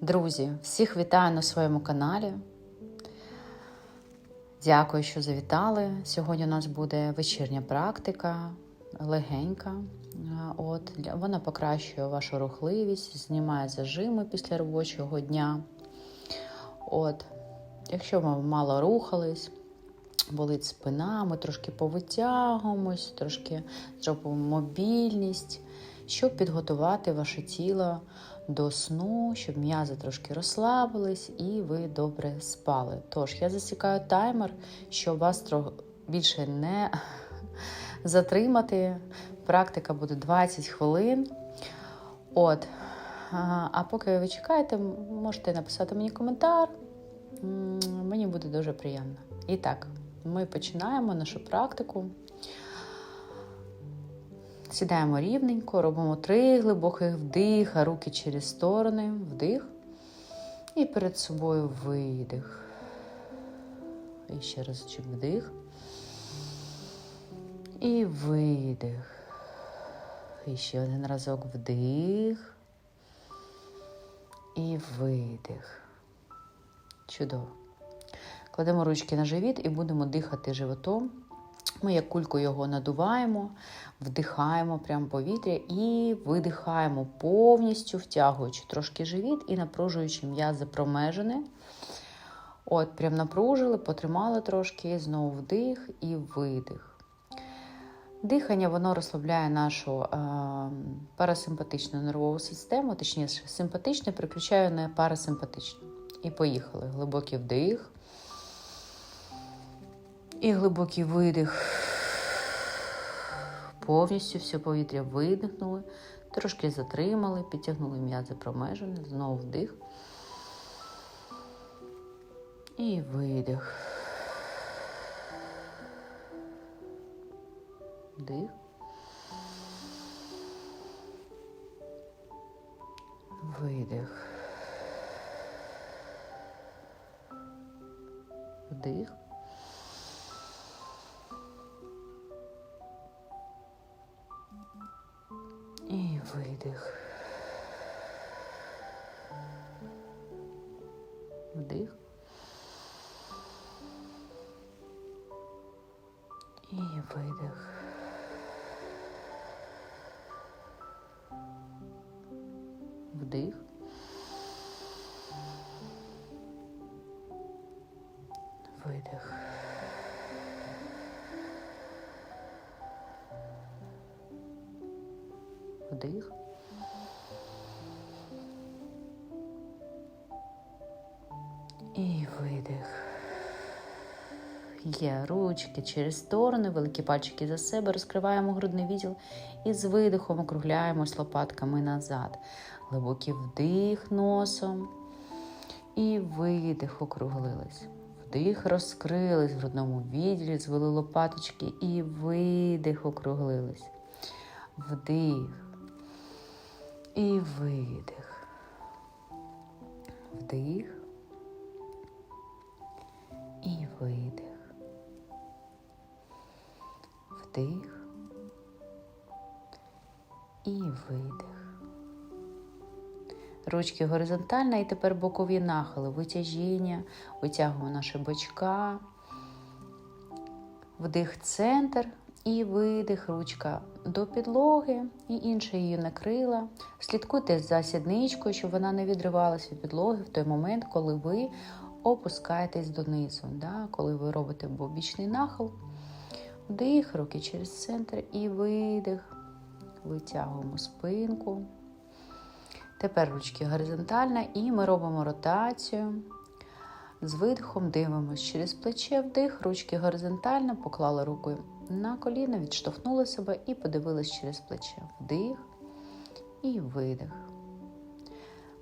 Друзі, всіх вітаю на своєму каналі. Дякую, що завітали. Сьогодні у нас буде вечірня практика, легенька. От, вона покращує вашу рухливість, знімає зажими після робочого дня. От, якщо ви мало рухались, болить спина, ми трошки повитягуємось, трошки зробимо мобільність, щоб підготувати ваше тіло до сну, щоб м'язи трошки розслабились і ви добре спали. Тож я засікаю таймер, щоб вас більше не затримати. Практика буде 20 хвилин. От. А а поки ви чекаєте, можете написати мені коментар. Мені буде дуже приємно. І так, ми починаємо нашу практику. Сідаємо рівненько, робимо три глибоких вдиха, руки через сторони, вдих. І перед собою видих. І ще разочок вдих. І видих. І ще один разок вдих. І видих. Чудово. Кладемо ручки на живіт і будемо дихати животом. Ми як кульку його надуваємо, вдихаємо прямо повітря і видихаємо повністю, втягуючи трошки живіт і напружуючи м'язи промежини. От, прям напружили, потримали трошки, знову вдих і видих. Дихання воно розслабляє нашу е, парасимпатичну нервову систему, точніше, симпатичне переключає на парасимпатичну. І поїхали. Глибокий вдих. І глибокий видих. Повністю все повітря видихнули, трошки затримали, підтягнули м'язи промежини, знову вдих. І видих. Вдих. Видих. Вдих. Видих. Вдих. І видих. Вдих. Видих. Вдих. І видих. Є ручки через сторони, великі пальчики за себе, розкриваємо грудний відділ і з видихом округляємось лопатками назад. Глибокий вдих носом і видих округлились. Вдих розкрились в грудному відділі, звели лопаточки і видих округлились. Вдих і видих. Вдих і видих. Вдих і видих. Ручки горизонтально і тепер бокові нахили, витяжіння, витягуємо наші бочка, вдих центр і видих, ручка до підлоги і інша її накрила. Слідкуйте за сідничкою, щоб вона не відривалася від підлоги в той момент, коли ви опускаєтесь донизу, да? коли ви робите бобічний нахил. Вдих, руки через центр і видих. Витягуємо спинку. Тепер ручки горизонтально і ми робимо ротацію. З видихом дивимося через плече вдих, ручки горизонтально, поклали руку на коліна, відштовхнули себе і подивились через плече. Вдих і видих.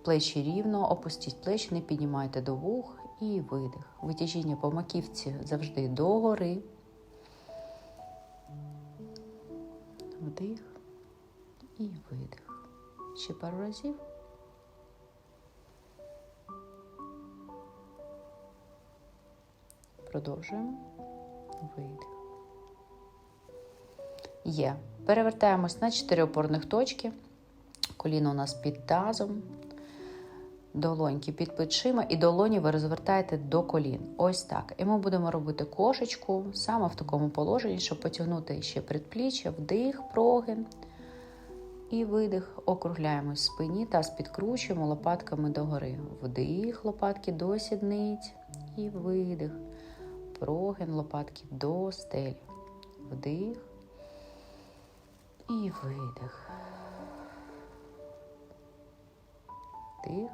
Плечі рівно, опустіть плечі, не піднімайте до вух і видих. Витяжіння по маківці завжди догори. Вдих і видих. Ще пару разів. Продовжуємо. Видих. Є. Перевертаємось на 4 опорних точки. Коліно у нас під тазом. долоньки під плечима, і долоні ви розвертаєте до колін. Ось так. І ми будемо робити кошечку саме в такому положенні, щоб потягнути ще предпліччя, вдих, прогин. І видих, округляємо спині, таз підкручуємо лопатками догори. Вдих, лопатки до сідниць. І видих. Прогин лопатки до стелі. Вдих. І видих. Вдих.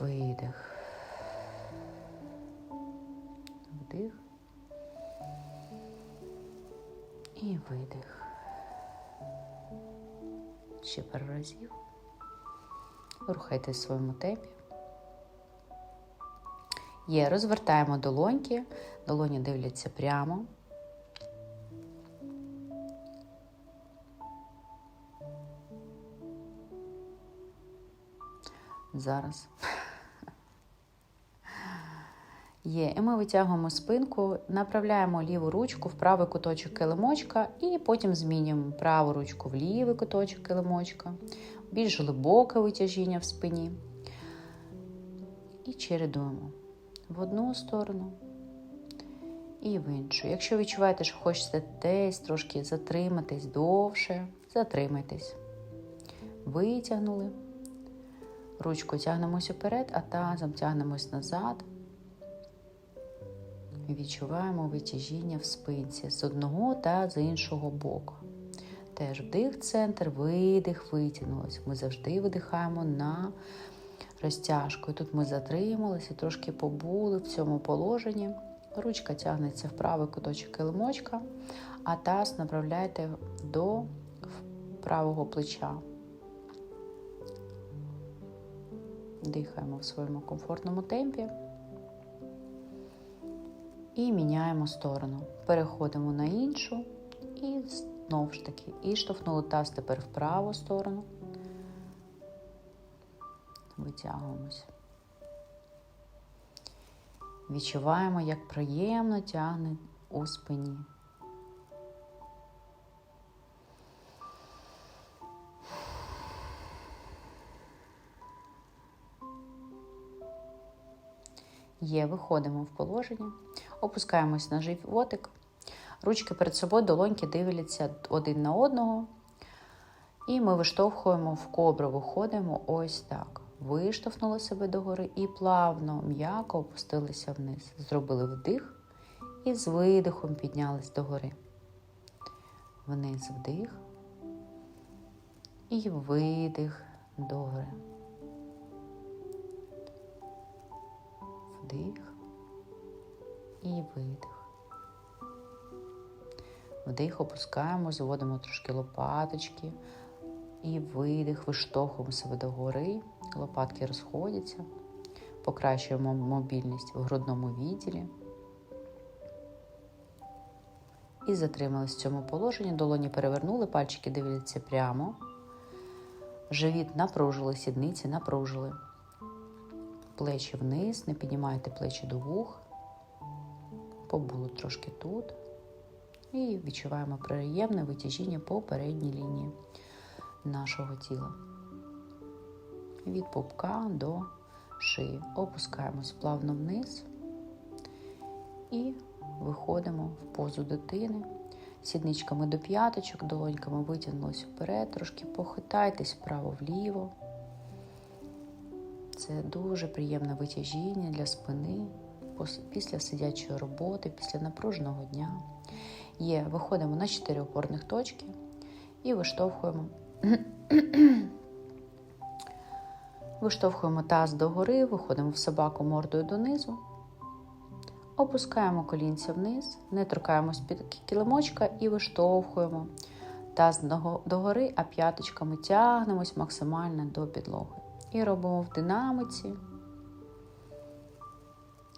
Видих. Вдих. І видих. Ще пару разів. Рухайтесь в своєму темпі. Є, розвертаємо долоньки, долоні дивляться прямо. Зараз. Є, і ми витягуємо спинку, направляємо ліву ручку в правий куточок килимочка і потім змінюємо праву ручку в лівий куточок килимочка, більш глибоке витяжіння в спині. І чередуємо в одну сторону і в іншу. Якщо відчуваєте, що хочете десь трошки затриматись довше, затримайтесь. Витягнули. Ручку тягнемося вперед, а тазом тягнемось назад. Відчуваємо витяжіння в спинці з одного та з іншого боку. Теж вдих, центр, видих, витягнулись. Ми завжди видихаємо на розтяжку. Тут ми затрималися, трошки побули в цьому положенні. Ручка тягнеться в правий куточок килимочка, а таз направляйте до правого плеча. Дихаємо в своєму комфортному темпі. І міняємо сторону. Переходимо на іншу і знову ж таки. І штовхнули таз тепер в праву сторону. Витягуємось. Відчуваємо, як приємно тягне у спині. Є, виходимо в положення, опускаємось на животик, ручки перед собою, долоньки дивляться один на одного. І ми виштовхуємо в кобру, виходимо ось так. Виштовхнули себе догори і плавно, м'яко опустилися вниз. Зробили вдих і з видихом піднялись догори. Вниз вдих і видих догори. Вдих і видих. Вдих опускаємо, зводимо трошки лопаточки. І видих, виштовхуємо себе догори, лопатки розходяться, покращуємо мобільність в грудному відділі. І затримались в цьому положенні. Долоні перевернули, пальчики дивляться прямо. Живіт напружили, сідниці напружили. Плечі вниз, не піднімайте плечі до вух. Побуло трошки тут. І відчуваємо приємне витяжіння по передній лінії нашого тіла. Від пупка до шиї. Опускаємось плавно вниз і виходимо в позу дитини. Сідничками до п'яточок, долоньками витягнулися вперед, трошки похитайтесь вправо-вліво. Це дуже приємне витяжіння для спини після сидячої роботи, після напруженого дня. Є, виходимо на 4 опорних точки і виштовхуємо Виштовхуємо таз догори, виходимо в собаку мордою донизу, опускаємо колінця вниз, не торкаємось під килимочка і виштовхуємо таз догори, а п'яточками тягнемось максимально до підлоги. І робимо в динамиці.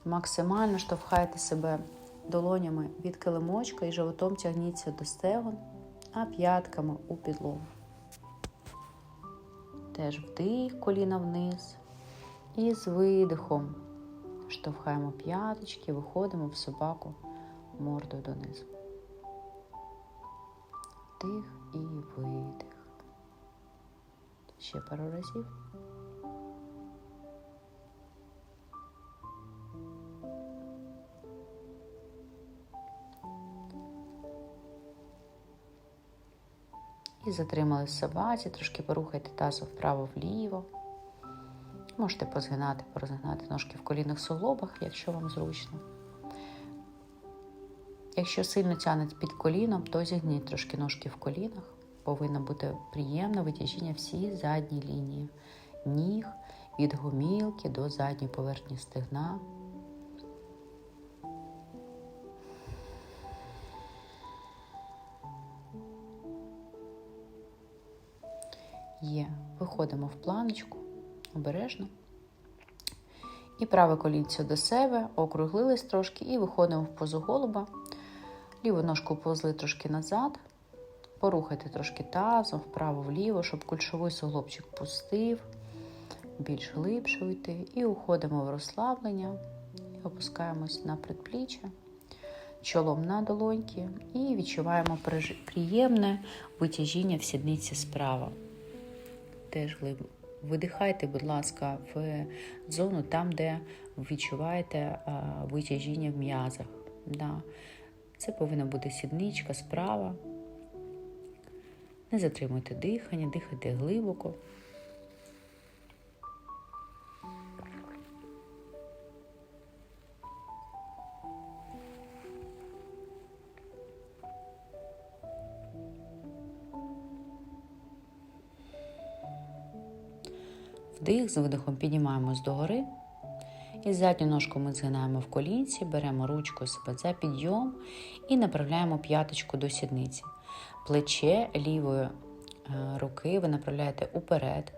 Максимально штовхайте себе долонями від килимочка і животом тягніться до стегон, а п'ятками у підлогу. Теж вдих, коліна вниз. І з видихом штовхаємо п'яточки, виходимо в собаку мордою донизу. Вдих і видих. Ще пару разів. Затримали в собаці, трошки порухайте тазом вправо-вліво. Можете позгинати, порозгинати ножки в колінних суглобах, якщо вам зручно. Якщо сильно тягнуть під коліном, то зігніть трошки ножки в колінах. Повинно бути приємне витяжіння всі задні лінії ніг від гомілки до задньої поверхні стегна. Є. Виходимо в планочку обережно. І праве колінце до себе, округлились трошки і виходимо в позу голуба. Ліву ножку повзли трошки назад. Порухайте трошки тазом, вправо-вліво, щоб кульшовий суглобчик пустив, більш глибше йти. І уходимо в розслаблення, і опускаємось на предпліччя, чолом на долоньки і відчуваємо приємне витяжіння в сідниці справа. Теж глибоко. Видихайте, будь ласка, в зону там, де відчуваєте витяжіння в м'язах. Це повинна бути сідничка справа. Не затримуйте дихання, дихайте глибоко. Вдих, з видихом піднімаємось догори. І задню ножку ми згинаємо в колінці, беремо ручку себе за підйом і направляємо п'яточку до сідниці. Плече лівої е, руки ви направляєте уперед.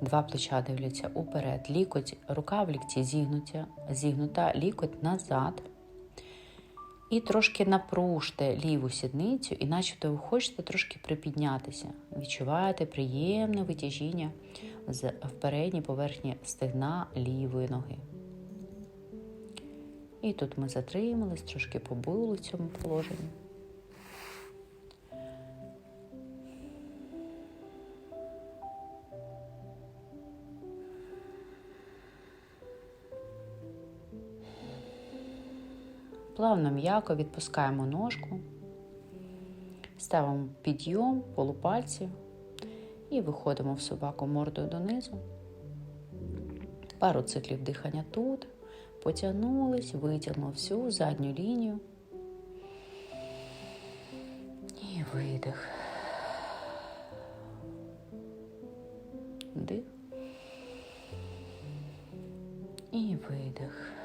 Два плеча дивляться уперед. Лікоть, рука в лікті зігнута, зігнута, лікоть назад. І трошки напружте ліву сідницю, і начебто ви хочете трошки припіднятися. Відчуваєте приємне витяжіння в передній поверхні стегна лівої ноги. І тут ми затримались, трошки побули в цьому положенні. Плавно м'яко відпускаємо ножку, ставимо підйом полупальці і виходимо в собаку мордою донизу. Пару циклів дихання тут. Потягнулись, витягнули всю задню лінію. І видих. Дих. І видих.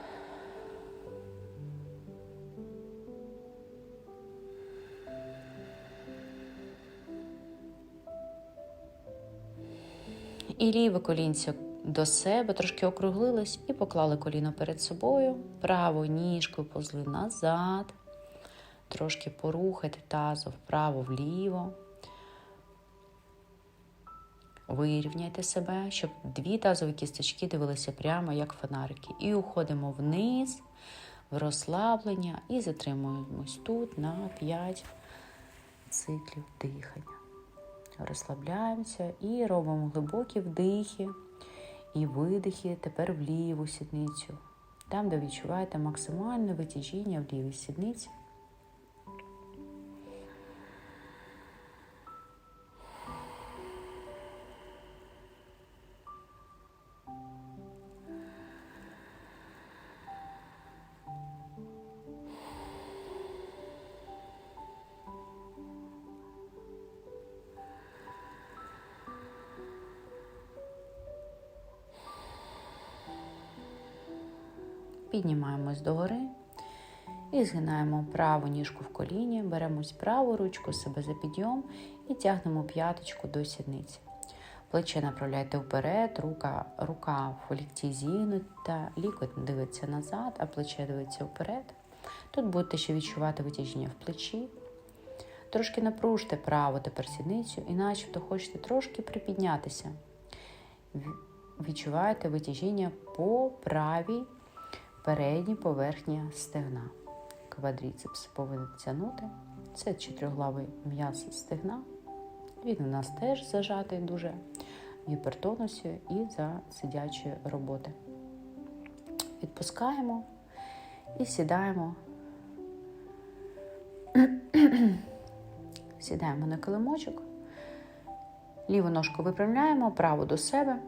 І ліве колінце до себе, трошки округлились і поклали коліно перед собою, правою ніжкою позли назад, трошки порухайте тазом вправо-вліво. Вирівняйте себе, щоб дві тазові кісточки дивилися прямо, як фонарики. І уходимо вниз, в розслаблення і затримуємось тут на 5 циклів дихання. Розслабляємося і робимо глибокі вдихи і видихи тепер в ліву сідницю. Там, де відчуваєте максимальне витяжіння в лівій сідниці. Піднімаємось догори і згинаємо праву ніжку в коліні, беремось праву ручку себе за підйом і тягнемо п'яточку до сідниці. Плече направляйте вперед, рука рука в лікті зігнута, лікоть дивиться назад, а плече дивиться вперед. Тут будете ще відчувати витяжіння в плечі. Трошки напружте право тепер сідницю, і начебто хочете трошки припіднятися. Відчуваєте витяжіння по правій передній поверхні стегна. Квадріцепс повинен тягнути. Це чотириглавий м'яз стегна. Він у нас теж зажатий дуже гіпертонусі і за сидячої роботи. Відпускаємо і сідаємо. Сідаємо на килимочок. Ліву ножку випрямляємо, праву до себе.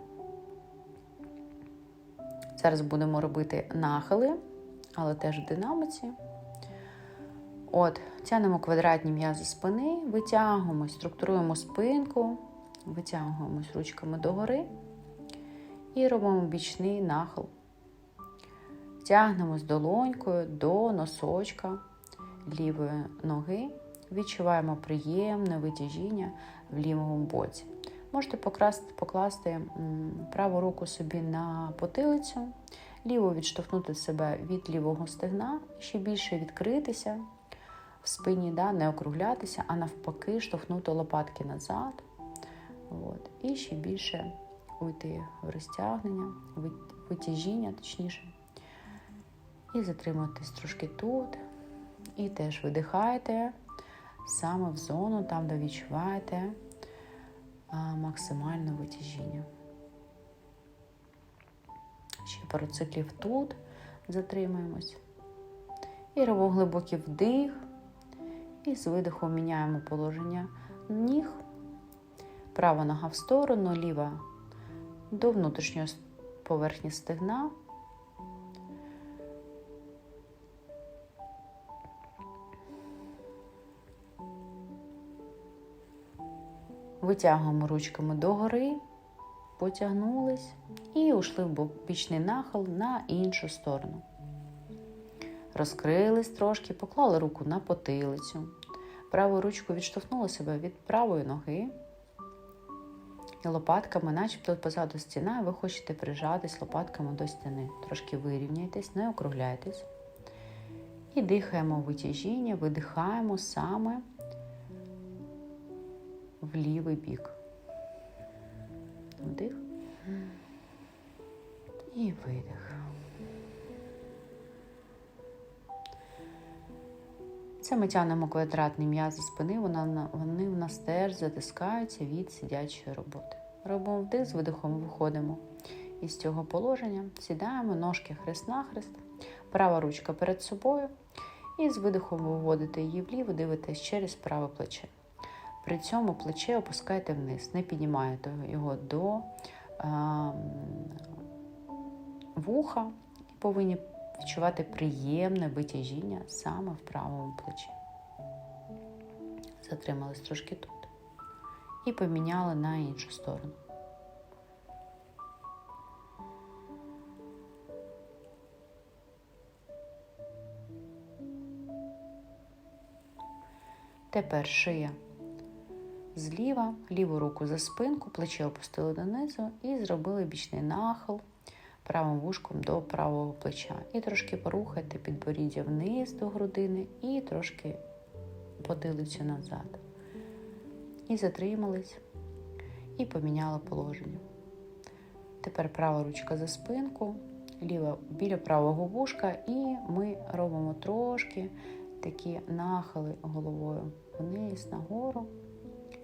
Зараз будемо робити нахили, але теж в динаміці. От, тянемо квадратні м'язи спини, витягуємось, структуруємо спинку, витягуємось ручками догори і робимо бічний нахил. Тягнемось долонькою до носочка лівої ноги. Відчуваємо приємне витяжіння в лівому боці. Можете покласти, покласти праву руку собі на потилицю, ліву відштовхнути себе від лівого стегна, ще більше відкритися в спині, да, не округлятися, а навпаки, штовхнути лопатки назад. От. І ще більше уйти в розтягнення, витяжіння, точніше. І затримуйтесь трошки тут. І теж видихайте саме в зону, там, де відчуваєте максимальне витяжіння. Ще пару циклів тут затримаємось. І робимо глибокий вдих. І з видихом міняємо положення ніг. Права нога в сторону, ліва до внутрішньої поверхні стегна. Витягуємо ручками догори, потягнулись і ушли в бічний нахил на іншу сторону. Розкрились трошки, поклали руку на потилицю. Праву ручку відштовхнули себе від правої ноги. І лопатками, начебто позаду стіна, ви хочете прижатись лопатками до стіни. Трошки вирівняйтесь, не округляйтесь. І дихаємо витяжіння, видихаємо саме в лівий бік. Вдих і видих. Це ми тягнемо квадратний м'язи спини, вона, вони в нас теж затискаються від сидячої роботи. Робимо вдих, з видихом виходимо із цього положення, сідаємо, ножки хрест-нахрест, права ручка перед собою. І з видихом виводите її вліво, дивитесь через праве плече. При цьому плече опускайте вниз, не піднімаєте його до а, вуха і повинні відчувати приємне витяжіння саме в правому плечі. Затримались трошки тут. І поміняли на іншу сторону. Тепер шия зліва, ліву руку за спинку, плече опустили донизу і зробили бічний нахил правим вушком до правого плеча. І трошки порухайте підборіддя вниз до грудини і трошки потилицю назад. І затримались, і поміняли положення. Тепер права ручка за спинку, ліва біля правого вушка, і ми робимо трошки такі нахили головою вниз, нагору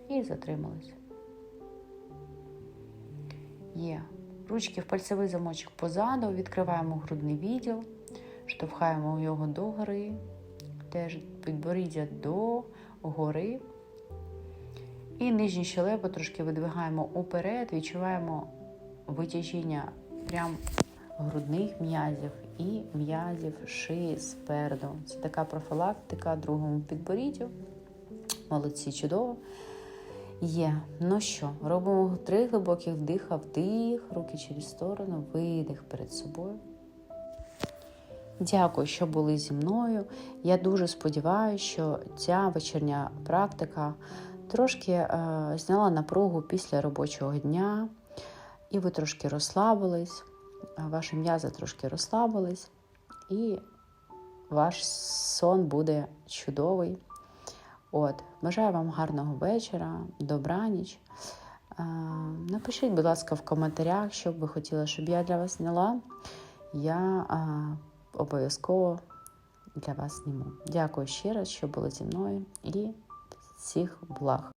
і затримались. Є. Ручки в пальцевий замочок позаду, відкриваємо грудний відділ, штовхаємо його до гори, теж підборіддя до гори. І нижні щелепи трошки видвигаємо уперед, відчуваємо витяжіння прям грудних м'язів і м'язів шиї спереду. Це така профілактика другому підборіддю. Молодці, чудово. Є. Ну що, робимо три глибоких вдиха, вдих, руки через сторону, видих перед собою. Дякую, що були зі мною. Я дуже сподіваюся, що ця вечірня практика трошки е, зняла напругу після робочого дня, і ви трошки розслабились, ваші м'язи трошки розслабились, і ваш сон буде чудовий. От, Бажаю вам гарного вечора, добраніч. Напишіть, будь ласка, в коментарях, що б ви хотіли, щоб я для вас зняла. Я обов'язково для вас зніму. Дякую ще раз, що були зі мною, і всіх благ.